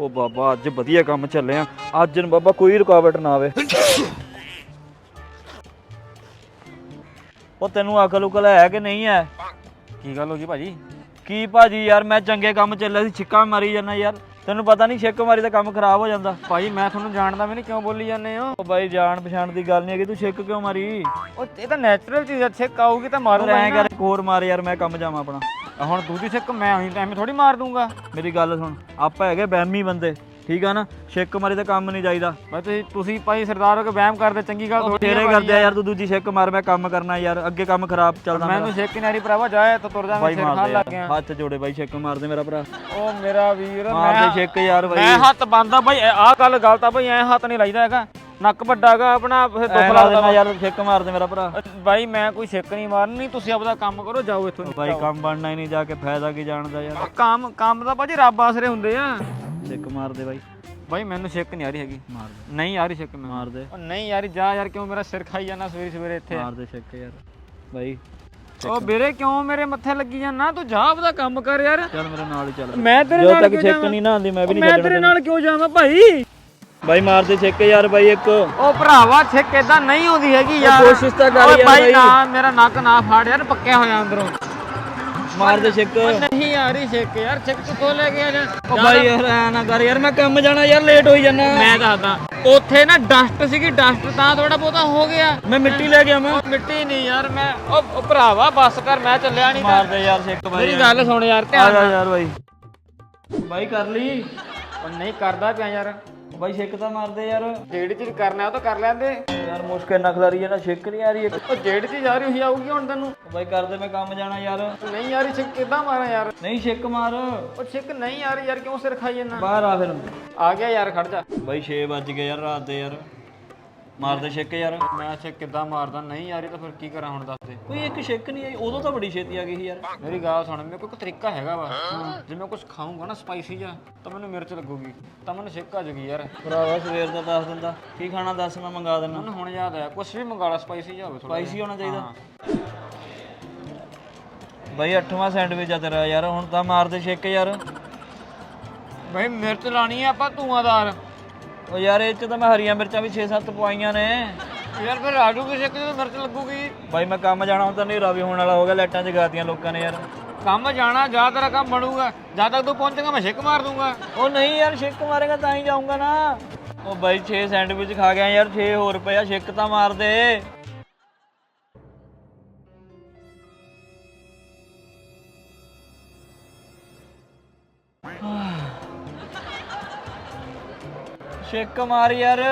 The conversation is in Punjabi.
ਉਹ ਬਾਬਾ ਅੱਜ ਵਧੀਆ ਕੰਮ ਚੱਲਿਆ ਅੱਜ ਨੂੰ ਬਾਬਾ ਕੋਈ ਰੁਕਾਵਟ ਨਾ ਆਵੇ। ਉਹ ਤੈਨੂੰ ਅਕਲ ਉਕਲ ਹੈ ਕਿ ਨਹੀਂ ਹੈ? ਕੀ ਗੱਲ ਹੋ ਗਈ ਭਾਜੀ? ਕੀ ਭਾਜੀ ਯਾਰ ਮੈਂ ਚੰਗੇ ਕੰਮ ਚੱਲਿਆ ਸੀ ਛਿੱਕਾ ਮਾਰੀ ਜਾਂਦਾ ਯਾਰ। ਤੈਨੂੰ ਪਤਾ ਨਹੀਂ ਛਿੱਕ ਮਾਰੀ ਤਾਂ ਕੰਮ ਖਰਾਬ ਹੋ ਜਾਂਦਾ। ਭਾਜੀ ਮੈਂ ਤੁਹਾਨੂੰ ਜਾਣਦਾ ਵੀ ਨਹੀਂ ਕਿਉਂ ਬੋਲੀ ਜਾਂਦੇ ਹੋ? ਉਹ ਬਾਈ ਜਾਣ ਪਛਾਣ ਦੀ ਗੱਲ ਨਹੀਂ ਹੈਗੀ ਤੂੰ ਛਿੱਕ ਕਿਉਂ ਮਾਰੀ? ਉਹ ਇਹ ਤਾਂ ਨੈਚੁਰਲ ਚੀਜ਼ ਆ ਛਿੱਕ ਆਊਗੀ ਤਾਂ ਮਾਰੂ ਐਂ ਕਰ ਇੱਕ ਹੋਰ ਮਾਰ ਯਾਰ ਮੈਂ ਕੰਮ ਜਾਵਾਂ ਆਪਣਾ। ਹੁਣ ਦੂਜੀ ਛਿੱਕ ਮੈਂ ਉਹੀ ਟਾਈਮ ਥੋੜੀ ਮਾਰ ਦੂੰਗਾ। ਮੇਰੀ ਗੱਲ ਸੁਣ ਆਪਾਂ ਹੈਗੇ ਬਹਿਮੀ ਬੰਦੇ ਠੀਕ ਆ ਨਾ? ਛਿੱਕ ਮਾਰੀ ਤਾਂ ਕੰਮ ਨਹੀਂ ਚਾਹੀਦਾ ਭਾਈ ਤੁਸੀਂ ਤੁਸੀਂ ਭਾਈ ਸਰਦਾਰ ਹੋ ਕੇ ਵਹਿਮ ਕਰਦੇ ਚੰਗੀ ਗੱਲ ਥੋੜੀ ਤੇਰੇ ਕਰਦੇ ਆ ਯਾਰ ਤੂੰ ਦੂਜੀ ਛਿੱਕ ਮਾਰ ਮੈਂ ਕੰਮ ਕਰਨਾ ਯਾਰ ਅੱਗੇ ਕੰਮ ਖਰਾਬ ਚੱਲਦਾ ਮੈਨੂੰ ਛਿੱਕ ਹੀ ਨਾਰੀ ਭਰਾਵਾ ਜਾਏ ਤਾਂ ਤੁਰ ਜਾ ਮੈਂ ਬਾਈ ਸਿਰ ਖਾਣ ਲੱਗ ਗਿਆ। ਹੱਥ ਜੋੜੇ ਬਾਈ ਛਿੱਕ ਮਾਰ ਦੇ ਮੇਰਾ ਭਰਾ। ਉਹ ਮੇਰਾ ਵੀਰ ਮਾਰ ਮੈਂ ਦੇ ਛਿੱਕ ਯਾਰ ਬਾਈ। ਮੈਂ ਹੱਥ ਬੰਦਾ ਭਾਈ ਆਹ ਗੱਲ ਗਲਤ ਆ ਭਾਈ ਐ ਹੱਥ ਨਹੀਂ ਲਾਈਦਾ ਹੈਗਾ। ਨੱਕ ਵੱਡਾਗਾ ਆਪਣਾ ਫਿਰ ਦੁੱਖ ਲੱਗਦਾ ਦੇਣਾ ਯਾਰ ਛਿੱਕ ਮਾਰ ਦੇ ਮੇਰਾ ਭਰਾ। ਬਾਈ ਮੈਂ ਕੋਈ ਛਿੱਕ ਨਹੀਂ ਮਾਰਨੀ ਤੁਸੀਂ ਆਪਦਾ ਕੰਮ ਕਰੋ ਜਾਓ ਇੱਥੋਂ ਬਾਈ ਕੰਮ ਬਣਨਾ ਹੀ ਨਹੀਂ ਜਾ ਕੇ ਫਾਇਦਾ ਕੀ ਜਾਣਦਾ ਯਾਰ। ਕੰਮ ਕੰਮ ਤਾਂ ਭਾਜੀ ਰੱਬ ਆਸਰੇ ਹੁੰਦੇ ਆ। ਛਿੱਕ ਮਾਰ ਦੇ ਬਾਈ। ਬਾਈ ਮੈਨੂੰ ਛਿੱਕ ਨਹੀਂ ਆ ਰਹੀ ਹੈਗੀ। ਮਾਰ ਦੇ। ਨਹੀਂ ਆ ਰਹੀ ਛਿੱਕ ਮੈਨੂੰ। ਮਾਰ ਦੇ। ਉਹ ਨਹੀਂ ਯਾਰ ਜਾ ਯਾਰ ਕਿਉਂ ਮੇਰਾ ਸਿਰ ਖਾਈ ਜਾਂਦਾ ਸਵੇਰੇ ਸਵੇਰੇ ਇੱਥੇ? ਮਾਰ ਦੇ ਛਿੱਕ ਯਾਰ। ਬਾਈ ਉਹ ਵੀਰੇ ਕਿਉਂ ਮੇਰੇ ਮੱਥੇ ਲੱਗੀ ਜਾਂਦਾ? ਤੂੰ ਜਾ ਆਪਦਾ ਕੰਮ ਕਰ ਯਾਰ। ਚੱਲ ਮੇਰੇ ਨਾਲ ਹੀ ਚੱਲ। ਮੈਂ ਤੇਰੇ ਜਦੋਂ ਨਾਲ ਤੱਕ ਕਿਉਂ ਛਿੱਕ ਜਾਵਾਂ? ਨਹੀਂ ਨਾ ਆਂਦੀ ਮੈਂ ਵੀ ਨਹੀਂ ਮੈਂ ਛੱਡਣਾ ਤੇਰੇ ਤੈਨੂੰ। ਨਾਲ ਕਿਉਂ ਜਾਵਾਂ ਭਾਈ? ਬਾਈ ਮਾਰ ਦੇ ਛਿੱਕ ਯਾਰ ਬਾਈ ਇੱਕ। ਉਹ ਭਰਾਵਾ ਛਿੱਕ ਇਦਾਂ ਨਹੀਂ ਹੁੰਦੀ ਹੈਗੀ ਯਾਰ। ਕੋਸ਼ਿਸ਼ ਤਾਂ ਕਰ ਯਾਰ ਬਾਈ। ਨਾ ਮੇਰਾ ਨੱਕ ਨਾ ਫਾੜ ਯਾਰ ਪੱਕਿਆ ਹੋਇਆ ਅੰਦਰੋਂ। ਮਾਰ ਦੇ ਛਿੱਕ ਨਹੀਂ ਆ ਰਹੀ ਛਿੱਕ ਯਾਰ ਛਿੱਕ ਕਿੱਥੋਂ ਲੈ ਕੇ ਆ ਜਾ? ਉਹ ਬਾਈ ਯਾਰ ਐ ਨਾ ਕਰ ਯਾਰ ਮੈਂ ਕੰਮ ਜਾਣਾ ਯਾਰ ਲੇਟ ਹੋਈ ਜਾਣਾ ਮੈਂ ਦੱਸਦਾ ਉੱਥੇ ਨਾ ਡਸਟ ਸੀਗੀ ਡਸਟ ਤਾਂ ਥੋੜਾ ਬਹੁਤਾ ਹੋ ਗਿਆ। ਮੈਂ ਮਿੱਟੀ ਲੈ ਗਿਆ ਮੈਂ ਮਿੱਟੀ ਨਹੀਂ ਯਾਰ ਮੈਂ ਉਹ ਭਰਾਵਾ ਬੱਸ ਕਰ ਮੈਂ ਚੱਲਿਆ ਨਹੀਂ ਮਾਰ ਦੇ ਯਾਰ ਛਿੱਕ ਬਾਈ ਮੇਰੀ ਗੱਲ ਸੁਣ ਯਾਰ ਆ ਧਿਆਨ ਜਾ ਨਾਲ। ਯਾਰ ਬਾਈ। ਬਾਈ ਕਰ ਲਈ। ਉਹ ਨਹੀਂ ਕਰਦਾ ਪਿਆ ਯਾਰ। ਬਾਈ ਛਿੱਕ ਤਾਂ ਮਾਰ ਦੇ ਯਾਰ। ਜਿਹੜੀ ਚੀਜ਼ ਕਰਨਾ ਉਹ ਤਾਂ ਕਰ ਲੈਂਦੇ। ਯਾਰ ਮੁਸ਼ਕਿਲ ਨਾ ਖਲਾਰੀ ਹੈ ਨਾ ਛਿੱਕ ਨਹੀਂ ਆ ਰਹੀ ਇੱਕ। ਉਹ ਜਿਹੜੀ ਚੀਜ਼ ਆ ਰਹੀ ਉਹੀ ਆਊਗੀ ਹੁਣ ਤੈਨੂੰ। ਬਾਈ ਕਰ ਦੇ ਮੈਂ ਕੰਮ ਜਾਣਾ ਯਾਰ। ਨਹੀਂ ਯਾਰ ਇਹ ਛਿੱਕ ਕਿੱਦਾਂ ਮਾਰਾਂ ਯਾਰ? ਨਹੀਂ ਛਿੱਕ ਮਾਰ। ਉਹ ਛਿੱਕ ਨਹੀਂ ਆ ਰਹੀ ਯਾਰ ਕਿਉਂ ਸਿਰ ਖਾਈ ਜਾਂਦਾ? ਬਾਹਰ ਆ ਫਿਰ। ਆ ਗਿਆ ਯਾਰ ਖੜ ਜਾ। ਬਾਈ 6 ਵੱਜ ਗਏ ਯਾਰ ਰਾਤ ਦੇ ਯਾਰ। ਮਾਰ ਦੇ ਛਿੱਕ ਯਾਰ। ਮੈਂ ਛਿੱਕ ਕਿੱਦਾਂ ਮਾਰਦਾ? ਨਹੀਂ ਆ ਰਹੀ ਤਾਂ ਫਿਰ ਕੀ ਕਰਾਂ ਹੁਣ ਦੱਸ ਦੇ। ਕੋਈ ਇੱਕ ਛਿੱਕ ਨਹੀਂ ਆਈ ਉਦੋਂ ਤਾਂ ਬੜੀ ਛੇਤੀ ਆ ਗਈ ਸੀ ਯਾਰ। ਮੇਰੀ ਗੱਲ ਸੁਣ ਮੇਰੇ ਕੋਲ ਇੱਕ ਤਰੀਕਾ ਹੈਗਾ ਵਾ। ਜੇ ਮੈਂ ਕੁਝ ਖਾਊਂਗਾ ਨਾ ਸਪਾਈਸੀ ਜਿਹਾ ਤਾਂ ਮੈਨੂੰ ਮਿਰਚ ਲੱਗੂਗੀ। ਤਾਂ ਮੈਨੂੰ ਛਿੱਕ ਆ ਜੂਗੀ ਯਾਰ। ਭਰਾਵਾ ਸਵੇਰ ਦਾ ਦੱਸ ਦਿੰਦਾ। ਕੀ ਖਾਣਾ ਦੱਸ ਮੈਂ ਮੰਗਾ ਦੇਣਾ ਮੈਨੂੰ ਹੁਣ ਯਾਦ ਆਇਆ ਕੁਝ ਵੀ ਮੰਗਾ ਲਾ ਸਪਾਈਸੀ ਹੋਵੇ ਥੋੜਾ ਸਪਾਈਸੀ ਹੋਣਾ ਚਾਹੀਦਾ। ਬਾਈ ਅੱਠਵਾਂ ਸੈਂਡਵਿਚ ਆ ਤੇਰਾ ਯਾਰ ਹੁਣ ਤਾਂ ਮਾਰ ਦੇ ਛਿੱਕ ਯਾਰ। ਬਈ ਮਿਰਚ ਲਾਣੀ ਆ ਆਪਾਂ ਧੂਆਂਦਾਰ ਉਹ ਯਾਰ ਇਹ ਚ ਤਾਂ ਮੈਂ ਹਰੀਆਂ ਮਿਰਚਾਂ ਵੀ 6-7 ਪਵਾਈਆਂ ਨੇ। ਯਾਰ ਫਿਰ ਆਡੂ ਕਿਸੇ ਜਦੋਂ ਮਿਰਚ ਲੱਗੂਗੀ। ਬਾਈ ਮੈਂ ਕੰਮ ਜਾਣਾ ਤਾਂ ਹਨੇਰਾ ਵੀ ਹੋਣ ਵਾਲਾ ਹੋ ਗਿਆ ਲਾਈਟਾਂ ਜਗਾਤੀਆਂ ਲੋਕਾਂ ਨੇ ਯਾਰ। ਕੰਮ ਜਾਣਾ ਜਾ ਤੇਰਾ ਕੰਮ ਬਣੂਗਾ। ਜਦ ਤੱਕ ਤੂੰ ਪਹੁੰਚੇਗਾ ਮੈਂ ਛਿੱਕ ਮਾਰ ਦੂੰਗਾ। ਉਹ ਨਹੀਂ ਯਾਰ ਛਿੱਕ ਮਾਰੇਗਾ ਤਾਂ ਹੀ ਜਾਊਂਗਾ ਨਾ। ਉਹ ਬਾਈ 6 ਸੈਂਡਵਿਚ ਖਾ ਗਿਆ ਯਾਰ 6 ਹੋਰ ਰੁਪਏ ਆ ਛਿੱਕ ਤਾਂ ਮਾਰ ਦੇ। ਛਿੱਕ ਮਾਰ ਯਾਰ।